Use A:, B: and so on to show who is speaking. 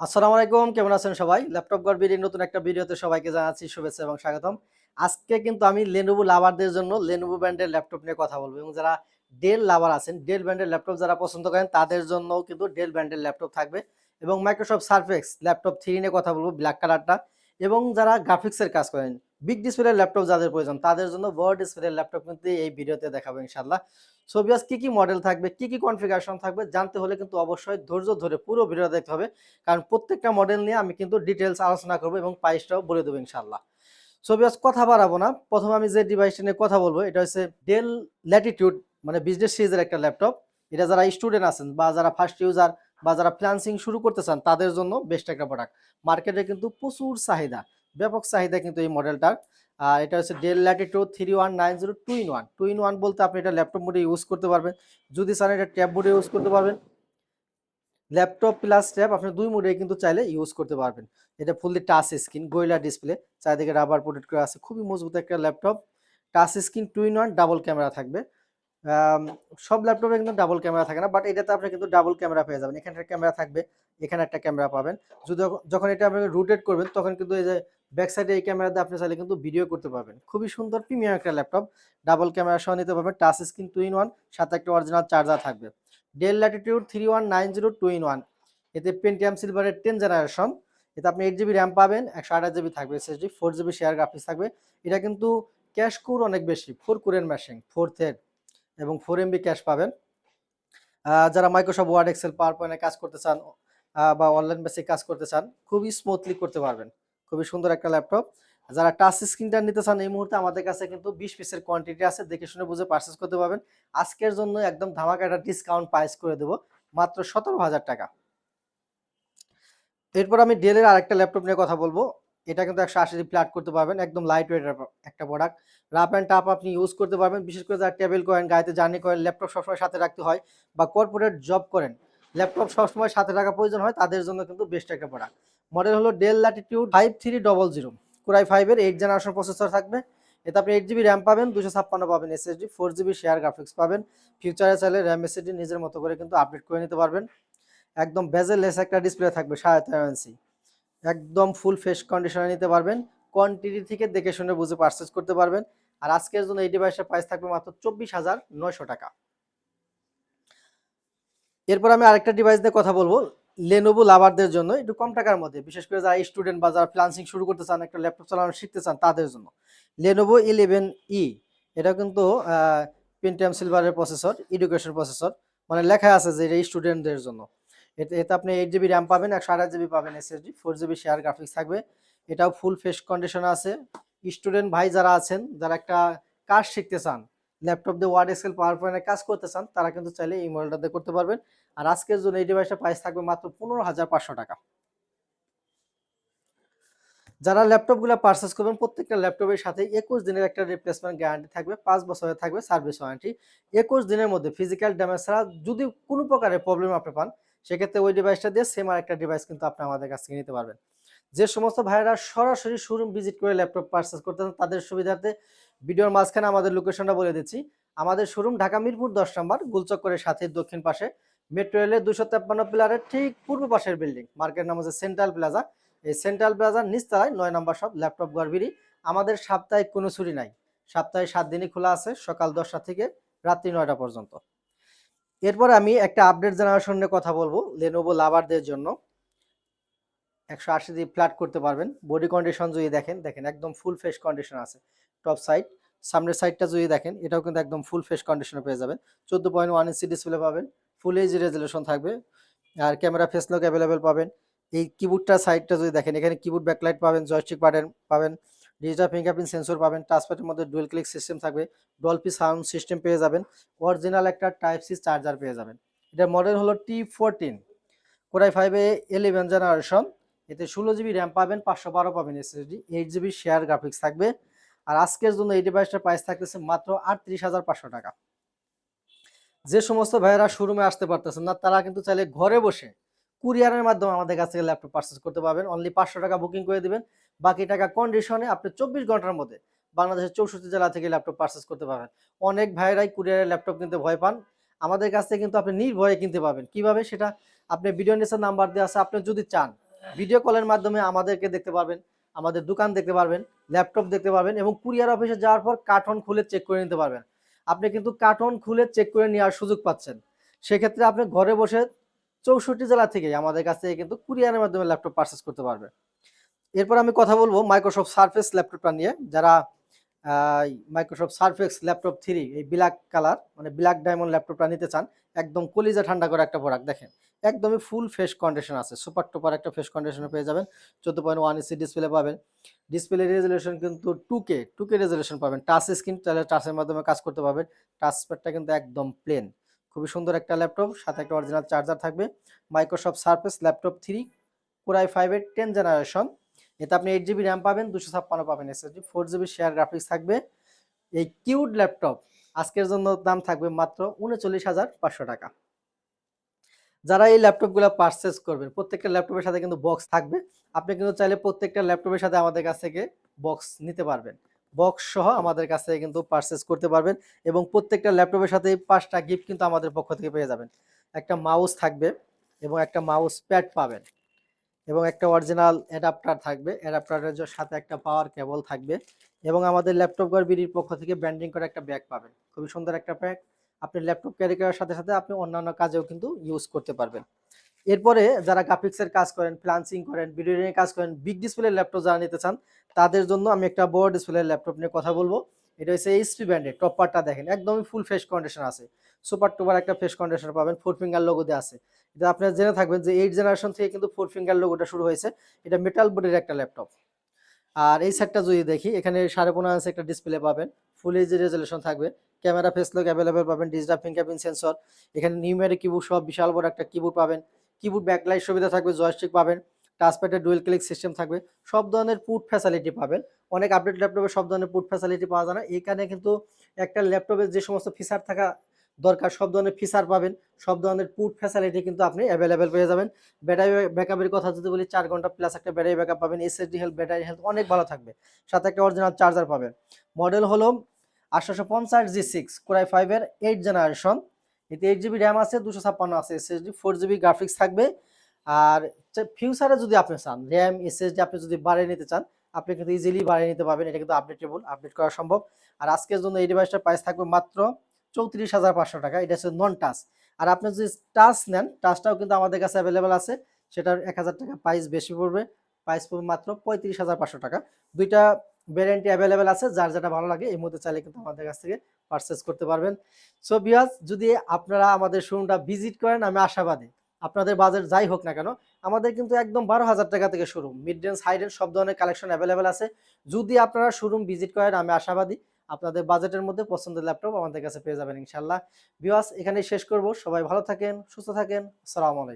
A: আসসালামু আলাইকুম, কেমন আছেন সবাই? ল্যাপটপ গড়বির নতুন একটা ভিডিওতে সবাইকে জানাচ্ছি শুভেচ্ছা এবং স্বাগতম। আজকে কিন্তু আমি লেনোভো লাভারদের জন্য লেনোভো ব্র্যান্ডের ল্যাপটপ নিয়ে কথা বলব এবং যারা ডেল লাভার আছেন ডেল ব্র্যান্ডের ল্যাপটপ যারা পছন্দ করেন, তাদের জন্যও কিন্তু ডেল ব্র্যান্ডের ল্যাপটপ থাকবে এবং মাইক্রোসফট সার্ফেক্স ল্যাপটপ থ্রি নিয়ে কথা বলব ব্ল্যাক কালারটা এবং যারা গ্রাফিক্সের কাজ করেন বিগ ডিসপ্লের ল্যাপটপ যাদের প্রয়োজন, তাদের জন্য বড় ডিসপ্লের ল্যাপটপ কিন্তু এই ভিডিওতে দেখাবো ইনশাল্লাহ সো বিয়াস কি কি মডেল থাকবে, কি কি কনফিগারেশন থাকবে, জানতে হলে কিন্তু অবশ্যই ধৈর্য ধরে পুরো ভিডিও দেখতে হবে। কারণ প্রত্যেকটা মডেল নিয়ে আমি কিন্তু ডিটেলস আলোচনা করব এবং প্রাইসটাও বলে দেবো ইনশাল্লাহ সো বিয়াস কথা বাড়াবো না। প্রথমে আমি যে ডিভাইসটা নিয়ে কথা বলব, এটা হচ্ছে ডেল ল্যাটিটিউড মানে বিজনেস সিরিজের একটা ল্যাপটপ এটা যারা স্টুডেন্ট আছেন বা যারা ফার্স্ট ইউজার বা যারা ফ্রিল্যান্সিং শুরু করতে চান, তাদের জন্য বেস্ট একটা প্রোডাক্ট মার্কেটে কিন্তু প্রচুর চাহিদা, ব্যাপক চাহিদা কিন্তু এই মডেলটার আর এটা হচ্ছে Dell latitude three one nine zero two in one two in one বলতে আপনি এটা ল্যাপটপ মোডে ইউজ করতে পারবেন। যদি চান এটা ট্যাব মোডে ইউজ করতে পারবেন। ল্যাপটপ প্লাস ট্যাব আপনি দুই মোডে কিন্তু চাইলে ইউজ করতে পারবেন। এটা ফুললি টাচ স্ক্রিন গোয়েলা ডিসপ্লে চারিদিকে রাবার প্রোটেক্ট করা আছে, খুবই মজবুত একটা laptop touch screen two in one double camera থাকবে। সব ল্যাপটপে কিন্তু ডাবল ক্যামেরা থাকে না বাট এটাতে আপনি কিন্তু ডাবল ক্যামেরা পেয়ে যাবেন। এখানে একটা ক্যামেরা থাকবে, এখানে একটা ক্যামেরা পাবেন। যখন- এটা আপনি রুটেট করবেন, তখন কিন্তু এই যে ব্যাক সাইডে এই ক্যামেরা দিয়ে আপনি চাইলে কিন্তু ভিডিও করতে পারবেন। খুবই সুন্দর প্রিমিয়াম একটা ল্যাপটপ ডাবল ক্যামেরা সহ নিতে পারবেন touch screen two in one সাথে একটা অরিজিনাল চার্জার থাকবে। Dell Latitude three one nine zero two in one এতে পেন্টিয়াম সিলভারের টেন জেনারেশন এতে আপনি এইট জিবি র্যাম পাবেন, একশো আঠাশ জিবি থাকবে SSD four GB share graphics থাকবে। এটা কিন্তু ক্যাশ কোর অনেক বেশি ফোর কোরের মেশিন ফোর থেড এবং ফোর এমবি ক্যাশ পাবেন। যারা মাইক্রোসফট ওয়ার্ড এক্সেল পাওয়ার পয়েন্টে কাজ করতে চান বা অনলাইন বেসে কাজ করতে চান, খুবই স্মুথলি করতে পারবেন। খুবই সুন্দর একটা ল্যাপটপ যারা টাচ স্ক্রিনটা নিতে চান এই মুহূর্তে, আমাদের কাছে কিন্তু বিশ পিসের কোয়ান্টিটি আছে, দেখে শুনে বুঝে পারচেস করতে পারবেন। আজকের জন্য একদম ধামাকা একটা ডিসকাউন্ট প্রাইস করে দেবো, মাত্র সতেরো হাজার টাকা। এরপর আমি ডেলের আরেকটা ল্যাপটপ নিয়ে কথা বলব। এটা কিন্তু একশো আশি প্লাট করতে পারবেন, একদম লাইট ওয়েট একটা প্রোডাক্ট রাপ অ্যান্ড টাপ আপনি ইউজ করতে পারবেন, বিশেষ করে যারা টেবিল করেন গাড়িতে জার্নি করেন ল্যাপটপ সবসময় সাথে রাখতে হয় বা কর্পোরেট জব করেন ল্যাপটপ সবসময় সাথে রাখা প্রয়োজন হয়, তাদের জন্য কিন্তু বেস্ট একটা প্রোডাক্ট মডেল হলো Dell latitude five three double zero core i ফাইভের এইট জেনারেশন প্রসেসর থাকবে। এতে আপনি এইট জিবি র্যাম পাবেন দুশো ছাপ্পান্ন পাবেন SSD four GB share graphics পাবেন। ফিউচারে চাইলে র্যাম এসএসডি নিজের মতো করে কিন্তু আপডেট করে নিতে পারবেন। একদম বেজেলেস একটা ডিসপ্লে থাকবে, সাড়ে তেরো ইঞ্চি একদম ফুল ফ্রেশ কন্ডিশনে নিতে পারবেন। কোয়ান্টিটি থেকে দেখে শুনে বুঝে পারচেস করতে পারবেন। আর আজকের জন্য এই ডিভাইসের প্রাইস থাকবে মাত্র চব্বিশ হাজার নয়শো টাকা। এরপর আমি আরেকটা ডিভাইস নিয়ে কথা বলব লেনোভো লাভারদের জন্য। একটু কম টাকার মধ্যে, বিশেষ করে যারা স্টুডেন্ট বা যারা ফ্রিল্যান্সিং শুরু করতে চান, একটা ল্যাপটপ চালানো শিখতে চান, তাদের জন্য। লেনোভো ইলেভেন ই এটা কিন্তু পেন্টিয়াম সিলভারের প্রসেসর এডুকেশন প্রসেসর মানে লেখা আছে যে এটা স্টুডেন্টদের জন্য। এতে আপনি এইট জিবি র্যাম পাবেন একশো আঠাশ জিবি পাবেন SSD four GB share graphics থাকবে। এটাও ফুল ফ্রেশ কন্ডিশনে আছে। স্টুডেন্ট ভাই যারা আছেন, যারা একটা কাজ শিখতে চান ল্যাপটপ দিয়ে ওয়ার্ড এক্সেল পাওয়ার পয়েন্টে কাজ করতে চান, তারা কিন্তু চাইলে এই মডেলটাতে করতে পারবেন। আর আজকের জন্য এই ডিভাইসটা প্রাইস থাকবে মাত্র পনেরো হাজার পাঁচশো টাকা। যারা ল্যাপটপগুলো পারচেস করবেন, প্রত্যেকটা ল্যাপটপের সাথে একুশ দিনের একটা রিপ্লেসমেন্ট গ্যারান্টি থাকবে, পাঁচ বছরের থাকবে সার্ভিস ওয়ারেন্টি একুশ দিনের মধ্যে ফিজিক্যাল ড্যামেজ ছাড়া যদি কোনো প্রকারের প্রবলেম আপনি পান সেক্ষেত্রে ওই ডিভাইসটা দিয়ে সেম আর একটা ডিভাইস কিন্তু আপনি আমাদের কাছ থেকে নিতে পারবেন। যে সমস্ত ভাইয়েরা সরাসরি শোরুম ভিজিট করে ল্যাপটপ পারচেস করতে চান, তাদের সুবিধার্থে ভিডিওর মাঝখানে আমাদের লোকেশনটা বলে দিচ্ছি। আমাদের শোরুম ঢাকা মিরপুর দশ নম্বর, গুলচক্করের সাথে দক্ষিণ পাশে। মেট্রো রেলের দুশো তেপ্পান্ন পিলারের ঠিক পূর্ব পাশের বিল্ডিং মার্কেট নাম হচ্ছে সেন্ট্রাল প্লাজা এই সেন্ট্রাল প্লাজার নিচতলায় নয় নম্বর সব ল্যাপটপ গড়বিরি আমাদের সাপ্তাহিক কোনো ছুটি নাই। সপ্তাহে সাত দিনই খোলা আছে, সকাল দশটা থেকে রাত্রি নয়টা পর্যন্ত। এরপর আমি একটা আপডেট জেনারেশন নিয়ে কথা বলব লেনোভো লাভারদের জন্য। একশো আশি দিয়ে ফ্ল্যাট করতে পারবেন। বডি কন্ডিশন যদি দেখেন দেখেন একদম ফুল ফ্রেশ কন্ডিশন আছে। টপ সাইড সামনের সাইডটা যদি দেখেন, এটাও কিন্তু একদম ফুল ফ্রেশ কন্ডিশনে পেয়ে যাবেন। চোদ্দ পয়েন্ট ওয়ান ইঞ্চি ডিসপ্লে পাবেন ফুল এইচ রেজলিউশন থাকবে। আর ক্যামেরা ফেস লক অ্যাভেলেবেল পাবেন। এই কিবোর্ডটা সাইডটা যদি দেখেন, এখানে কিবোর্ড ব্যাকলাইট পাবেন জয়স্টিক বাটন পাবেন। ডিজিটাল ফিঙ্গারপ্রিন্ট সেন্সর পাবেন টাচপ্যাডের মধ্যে ডুয়েল ক্লিক সিস্টেম থাকবে ডলপি সাউন্ড সিস্টেম পেয়ে যাবেন অরিজিনাল একটা টাইপ সি চার্জার পেয়ে যাবেন। এটা মডেল হলো টি ফোরটিন কোরাই ফাইভে ইলেভেন জেনারেশন এতে ষোলো জিবি র্যাম পাবেন, পাঁচশো বারো পাবেন SSD eight GB share graphics থাকবে, আর আজকের জন্য এই ডিভাইসটার প্রাইস থাকতেছে মাত্র আটত্রিশ হাজার পাঁচশো টাকা। যে সমস্ত ভাইয়েরা শোরুমে আসতে পারতেছেন না, তারা কিন্তু চাইলে ঘরে বসে কুরিয়ারের মাধ্যমে আমাদের কাছ থেকে ল্যাপটপ পারচেস করতে পারবেন। অনলি পাঁচশো টাকা বুকিং করে দেবেন। বাকি টাকা কন্ডিশনে আপনি চব্বিশ ঘণ্টার মধ্যে বাংলাদেশের চৌষট্টি জেলা থেকে ল্যাপটপ পারচেস করতে পারবেন। অনেক ভাইয়েরাই কুরিয়ারের ল্যাপটপ কিনতে ভয় পান। আমাদের কাছ থেকে কিন্তু আপনি নির্ভয়ে কিনতে পারবেন। কীভাবে? সেটা আপনি ভিডিও নিচে নাম্বার দেওয়া আছে। আপনি যদি চান ভিডিও কলের মাধ্যমে আমাদেরকে দেখতে পারবেন, আমাদের দোকান দেখতে পারবেন ল্যাপটপ দেখতে পারবেন এবং কুরিয়ার অফিসে যাওয়ার পর কার্টন খুলে চেক করে নিতে পারবেন। আপনি কিন্তু কার্টন খুলে চেক করে নেওয়ার সুযোগ পাচ্ছেন। সেক্ষেত্রে আপনি ঘরে বসে চৌষট্টি জেলা থেকে আমাদের কাছে কিন্তু কুরিয়ারের মাধ্যমে ল্যাপটপ পারচেস করতে পারবে। এরপর আমি কথা বলব মাইক্রোসফট সার্ফেস ল্যাপটপটা নিয়ে। যারা মাইক্রোসফট সার্ফেক্স ল্যাপটপ থ্রি এই ব্ল্যাক কালার মানে ব্ল্যাক ডায়মন্ড ল্যাপটপটা নিতে চান, একদম কলিজা ঠান্ডা করে একটা প্রোডাক্ট দেখেন। একদমই ফুল ফ্রেশ কন্ডিশন আছে সুপার টুপার একটা ফ্রেশ কন্ডিশনে পেয়ে যাবেন, চোদ্দ পয়েন্ট ওয়ান ইসি ডিসপ্লে পাবেন। ডিসপ্লে রেজলিউশন কিন্তু two K two K resolution পাবেন। টাচ স্ক্রিন তাহলে টাচের মাধ্যমে কাজ করতে পারবেন। টাচ প্যাডটা কিন্তু একদম প্লেন খুবই সুন্দর একটা ল্যাপটপ, সাথে একটা অরিজিনাল চার্জার থাকবে। Microsoft surface laptop three core i ফাইভের টেন জেনারেশন এতে আপনি এইট জিবি র্যাম পাবেন, দুশো ছাপ্পান্ন পাবেন SSD four GB share graphics থাকবে। এই কিউড ল্যাপটপ আজকের জন্য দাম থাকবে মাত্র উনচল্লিশ হাজার পাঁচশো টাকা। যারা এই ল্যাপটপগুলো পারচেস করবেন, প্রত্যেকটা ল্যাপটপের সাথে কিন্তু বক্স থাকবে। আপনি কিন্তু চাইলে প্রত্যেকটা ল্যাপটপের সাথে আমাদের কাছ থেকে বক্স নিতে পারবেন। বক্স সহ আমাদের কাছ কিন্তু পারচেস করতে পারবেন এবং প্রত্যেকটা ল্যাপটপের সাথে পাঁচটা গিফট কিন্তু আমাদের পক্ষ থেকে পেয়ে যাবেন। একটা মাউস থাকবে এবং একটা মাউস প্যাড পাবেন এবং একটা অরিজিনাল অ্যাডাপ্টার থাকবে। অ্যাডাপ্টারের সাথে একটা পাওয়ার কেবল থাকবে এবং আমাদের ল্যাপটপ বিডির পক্ষ থেকে ব্যান্ডিং করে একটা ব্যাগ পাবেন। খুবই সুন্দর একটা ব্যাগ আপনি ল্যাপটপ ক্যারি করার সাথে সাথে আপনি অন্যান্য কাজেও কিন্তু ইউজ করতে পারবেন। এরপরে যারা গ্রাফিক্সের কাজ করেন ফ্লান্সিং করেন ভিডিও এডিটিং কাজ করেন বিগ ডিসপ্লে ল্যাপটপ যারা নিতে চান, তাদের জন্য আমি একটা বড় ডিসপ্লে ল্যাপটপ নিয়ে কথা বলব। এটা হচ্ছে এইচপি ব্র্যান্ডের টপারটা দেখেন, একদমই ফুল ফ্রেশ কন্ডিশন আছে। সুপার টুপার একটা ফ্রেশ কন্ডিশন পাবেন ফোর ফিঙ্গার লোগো দিয়ে আছে। এটা আপনারা জেনে থাকবেন যে এইট জেনারেশন থেকে কিন্তু ফোর ফিঙ্গার লোগোটা শুরু হয়েছে। এটা মেটাল বোর্ডের একটা ল্যাপটপ আর এই সেটটা যদি দেখি, এখানে সাড়ে পনেরো ইঞ্চি একটা ডিসপ্লে পাবেন। ফুল এইচডি রেজলিউশন থাকবে। ক্যামেরা ফেস লক অ্যাভেলেবেল পাবেন ডিজিটাল ফিঙ্গারপ্রিন্ট সেন্সর এখানে নিউমেরিক কিবোর্ড সব বিশাল বড় একটা কিবোর্ড পাবেন। কিবোর্ড ব্যাকলাইট সুবিধা থাকবে জয়স্টিক পাবেন টাচপ্যাডের ডুয়েল ক্লিক সিস্টেম থাকবে, সব ধরনের পুট ফ্যাসিলিটি পাবেন। অনেক আপডেট ল্যাপটপে সব ধরনের পুট ফ্যাসিলিটি পাওয়া যায় না। এখানে কিন্তু একটা ল্যাপটপের যে সমস্ত ফিচার থাকা দরকার, সব ধরনের ফিচার পাবেন, সব ধরনের পুট ফ্যাসিলিটি কিন্তু আপনি অ্যাভেলেবেল পেয়ে যাবেন। ব্যাটারি ব্যাকআপের কথা যদি বলি, চার ঘণ্টা প্লাস একটা ব্যাটারি ব্যাকআপ পাবেন এসএসডি হেলথ ব্যাটারি হেলথ অনেক ভালো থাকবে। সাথে একটা অরিজিনাল চার্জার পাবেন। মডেল হলো আটশোশো পঞ্চাশ জি সিক্স কোরাই ফাইভের এইট জেনারেশন এতে এইট জিবি র্যাম আছে, দুশো ছাপ্পান্ন আছে এসএসডি ফোর জিবি গ্রাফিক্স থাকবে। আর ফিউচারে যদি আপনি চান র্যাম এসএসডি আপনি যদি বাড়িয়ে নিতে চান, আপনি কিন্তু ইজিলি বাড়িয়ে নিতে পারবেন। এটা কিন্তু আপডেটেবল আপডেট করা সম্ভব। আর আজকের জন্য এই ডিভাইসটার প্রাইস থাকবে মাত্র চৌত্রিশ হাজার পাঁচশো টাকা। এটা হচ্ছে নন টাচ আর আপনি যদি টাচ নেন টাচটাও কিন্তু আমাদের কাছে অ্যাভেলেবেল আছে। সেটার এক হাজার টাকা প্রাইস বেশি পড়বে। প্রাইস পড়বে মাত্র পঁয়ত্রিশ হাজার পাঁচশো টাকা। দুইটা ভ্যারিয়েন্টই অ্যাভেলেবেল আছে, যার যেটা ভালো লাগে এই মধ্যে চাইলে কিন্তু আমাদের কাছ থেকে পারচেস করতে পারবেন। সো বিয়াজ যদি আপনারা আমাদের শোরুমটা ভিজিট করেন, আমি আশাবাদী। আপনাদের বাজেট যাই হোক না কেন, আমাদের কিন্তু একদম বারো হাজার টাকা থেকে শুরু মিড রেঞ্জ হাই রেঞ্জ সব ধরনের কালেকশন অ্যাভেলেবেল আছে। যদি আপনারা শোরুম ভিজিট করেন, আমি আশাবাদী। আপনাদের বাজেটের মধ্যে পছন্দের ল্যাপটপ আমাদের কাছে পেয়ে যাবেন ইনশাল্লাহ বিওয়াস এখানে শেষ করব। সবাই ভালো থাকেন, সুস্থ থাকেন। আসসালামু আলাইকুম।